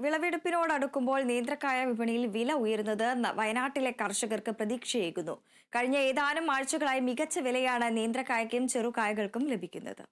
വിളവെടുപ്പിനോടടുക്കുമ്പോൾ നേന്ത്രക്കായ വിപണിയിൽ വില ഉയരുന്നത് വയനാട്ടിലെ കർഷകർക്ക് പ്രതീക്ഷയേകുന്നു. കഴിഞ്ഞ ഏതാനും ആഴ്ചകളായി മികച്ച വിലയാണ് നേന്ത്രക്കായയ്ക്കും ചെറുകായകൾക്കും ലഭിക്കുന്നത്.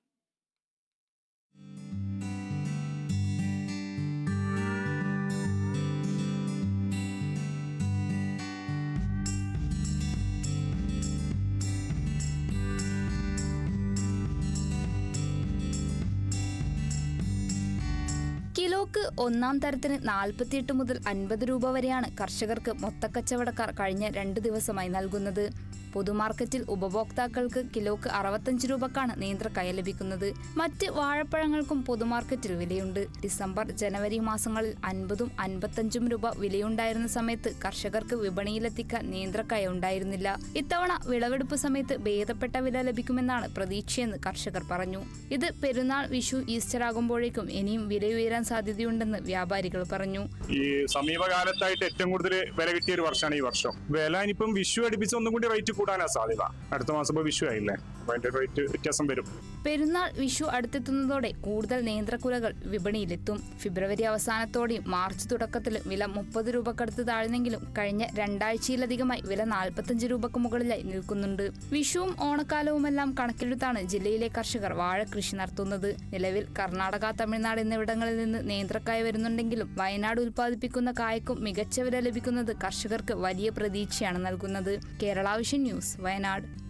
കിലോക്ക് ഒന്നാം തരത്തിന് നാൽപ്പത്തിയെട്ട് മുതൽ അൻപത് രൂപ വരെയാണ് കർഷകർക്ക് മൊത്തക്കച്ചവടക്കാർ കഴിഞ്ഞ രണ്ട് ദിവസമായി നൽകുന്നത്. പൊതുമാർക്കറ്റിൽ ഉപഭോക്താക്കൾക്ക് കിലോക്ക് അറുപത്തഞ്ച് രൂപക്കാണ് നേന്ത്രക്കായ ലഭിക്കുന്നത്. മറ്റ് വാഴപ്പഴങ്ങൾക്കും പൊതുമാർക്കറ്റിൽ വിലയുണ്ട്. ഡിസംബർ ജനുവരി മാസങ്ങളിൽ അൻപതും അൻപത്തഞ്ചും രൂപ വിലയുണ്ടായിരുന്ന സമയത്ത് കർഷകർക്ക് വിപണിയിലെത്തിക്കാൻ നേന്ത്രക്കായ ഉണ്ടായിരുന്നില്ല. ഇത്തവണ വിളവെടുപ്പ് സമയത്ത് ഭേദപ്പെട്ട വില ലഭിക്കുമെന്നാണ് പ്രതീക്ഷയെന്ന് കർഷകർ പറഞ്ഞു. ഇത് പെരുന്നാൾ വിഷു ഈസ്റ്റർ ആകുമ്പോഴേക്കും ഇനിയും വിലയുയരാൻ സാധ്യതയുണ്ടെന്ന് വ്യാപാരികൾ പറഞ്ഞു. ഈ സമീപകാലത്തായിട്ട് ഏറ്റവും കൂടുതൽ വില കിട്ടിയ ഒരു വർഷമാണ് ഈ വർഷം. വില ഇനിയിപ്പം വിഷു അടുപ്പിച്ച് ഒന്നും കൂടി റേറ്റ് കൂടാനാ സാധ്യത. അടുത്ത മാസം ഇപ്പൊ വിഷു ആയില്ലേ? അതിന്റെ റേറ്റ് വ്യത്യാസം വരും. പെരുന്നാൾ വിഷു അടുത്തെത്തുന്നതോടെ കൂടുതൽ നേന്ത്രക്കുലകൾ വിപണിയിലെത്തും. ഫെബ്രുവരി അവസാനത്തോടെയും മാർച്ച് തുടക്കത്തിൽ വില മുപ്പത് രൂപക്കടുത്ത് താഴ്ന്നെങ്കിലും കഴിഞ്ഞ രണ്ടാഴ്ചയിലധികമായി വില നാൽപ്പത്തഞ്ച് രൂപക്ക് മുകളിലായി നിൽക്കുന്നുണ്ട്. വിഷുവും ഓണക്കാലവുമെല്ലാം കണക്കിലെടുത്താണ് ജില്ലയിലെ കർഷകർ വാഴ കൃഷി നടത്തുന്നത്. നിലവിൽ കർണാടക തമിഴ്നാട് എന്നിവിടങ്ങളിൽ നിന്ന് നേന്ത്രക്കായ വരുന്നുണ്ടെങ്കിലും വയനാട് ഉൽപ്പാദിപ്പിക്കുന്ന കായക്കും മികച്ച വില ലഭിക്കുന്നത് കർഷകർക്ക് വലിയ പ്രതീക്ഷയാണ് നൽകുന്നത്. കേരളാവിഷൻ ന്യൂസ് വയനാട്.